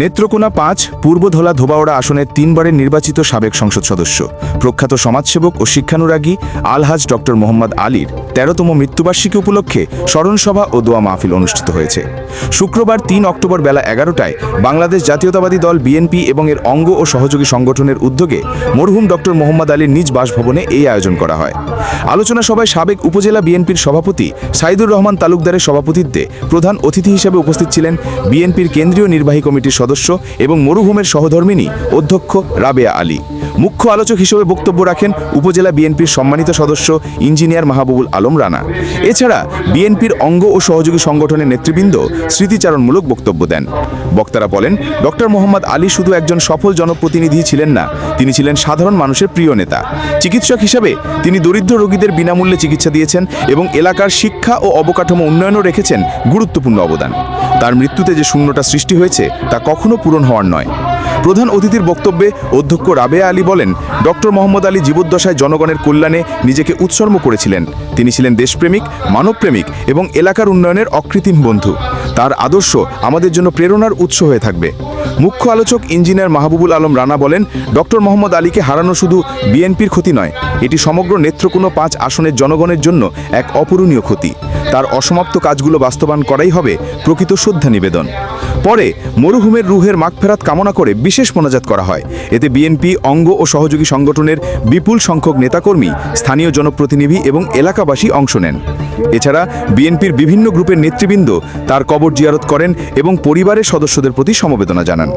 নেত্রকোনা পাঁচ, পূর্বধলা ধোবাওড়া আসনের তিনবারের নির্বাচিত সাবেক সংসদ সদস্য। প্রখ্যাত সমাজসেবক ও শিক্ষানুরাগী আলহাজ ডক্টর মোহাম্মদ আলীর তেরোতম মৃত্যুবার্ষিকী উপলক্ষে স্মরণসভা ও দোয়া মাহফিল অনুষ্ঠিত হয়েছে। শুক্রবার তিন অক্টোবর বেলা এগারোটায় বাংলাদেশ জাতীয়তাবাদী দল বিএনপি এবং এর অঙ্গ ও সহযোগী সংগঠনের উদ্যোগে মরহুম ডক্টর মোহাম্মদ আলীর নিজ বাসভবনে এই আয়োজন করা হয়। আলোচনা সভায় সাবেক উপজেলা বিএনপির সভাপতি সাইদুর রহমান তালুকদারের সভাপতিত্বে প্রধান অতিথি হিসেবে উপস্থিত ছিলেন বিএনপির কেন্দ্রীয় নির্বাহী কমিটির সদস্য এবং মরুভূমের সহধর্মিনী অধ্যক্ষ রাবেয়া আলী। মুখ্য আলোচক হিসেবে বক্তব্য রাখেন উপজেলা বিএনপির সম্মানিত সদস্য ইঞ্জিনিয়ার মাহবুবুল আলম রানা। এছাড়া বিএনপির অঙ্গ ও সহযোগী সংগঠনের নেতৃবৃন্দ স্মৃতিচারণমূলক বক্তব্য দেন। বক্তারা বলেন, ডক্টর মোহাম্মদ আলী শুধু একজন সফল জনপ্রতিনিধি ছিলেন না, তিনি ছিলেন সাধারণ মানুষের প্রিয় নেতা। চিকিৎসক হিসাবে তিনি দরিদ্র রোগীদের বিনামূল্যে চিকিৎসা দিয়েছেন এবং এলাকার শিক্ষা ও অবকাঠামো উন্নয়নও রেখেছেন গুরুত্বপূর্ণ অবদান। তার মৃত্যুতে যে শূন্যটা সৃষ্টি হয়েছে, তা কখনো পূরণ হওয়ার নয়। প্রধান অতিথির বক্তব্যে অধ্যক্ষ রাবেয়া আলী বলেন, ডক্টর মোহাম্মদ আলী জীবদ্দশায় জনগণের কল্যাণে নিজেকে উৎসর্গ করেছিলেন। তিনি ছিলেন দেশপ্রেমিক, মানবপ্রেমিক এবং এলাকার উন্নয়নের অকৃত্রিম বন্ধু। তার আদর্শ আমাদের জন্য প্রেরণার উৎস হয়ে থাকবে। মুখ্য আলোচক ইঞ্জিনিয়ার মাহবুবুল আলম রানা বলেন, ডক্টর মোহাম্মদ আলীকে হারানো শুধু বিএনপির ক্ষতি নয়, এটি সমগ্র নেত্রকোনা পাঁচ আসনের জনগণের জন্য এক অপূরণীয় ক্ষতি। তার অসমাপ্ত কাজগুলো বাস্তবায়ন করাই হবে প্রকৃত শ্রদ্ধা নিবেদন। পরে মরুভূমের রুহের মাগফেরাত কামনা করে বিশেষ মোনাজাত করা হয়। এতে বিএনপি, অঙ্গ ও সহযোগী সংগঠনের বিপুল সংখ্যক নেতাকর্মী, স্থানীয় জনপ্রতিনিধি এবং এলাকাবাসী অংশ নেন। এছাড়া বিএনপির বিভিন্ন গ্রুপের নেতৃবৃন্দ তার কবর জিয়ারত করেন এবং পরিবারের সদস্যদের প্রতি সমবেদনা জানান।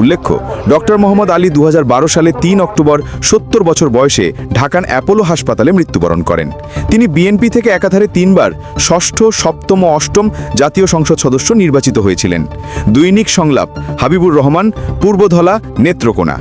উল্লেখ্য ডক্টর মোহাম্মদ আলী দু হাজার বারো সালে তিন অক্টোবর সত্তর বছর বয়সে ঢাকান অ্যাপোলো হাসপাতালে মৃত্যুবরণ করেন। তিনি বিএনপি থেকে একাধারে তিনবার ষষ্ঠ সপ্তম অষ্টম জাতীয় সংসদ সদস্য নির্বাচিত হয়েছিলেন। দৈনিক সংলাপ হাবিবুর রহমান পূর্বধলা নেত্রকোনা।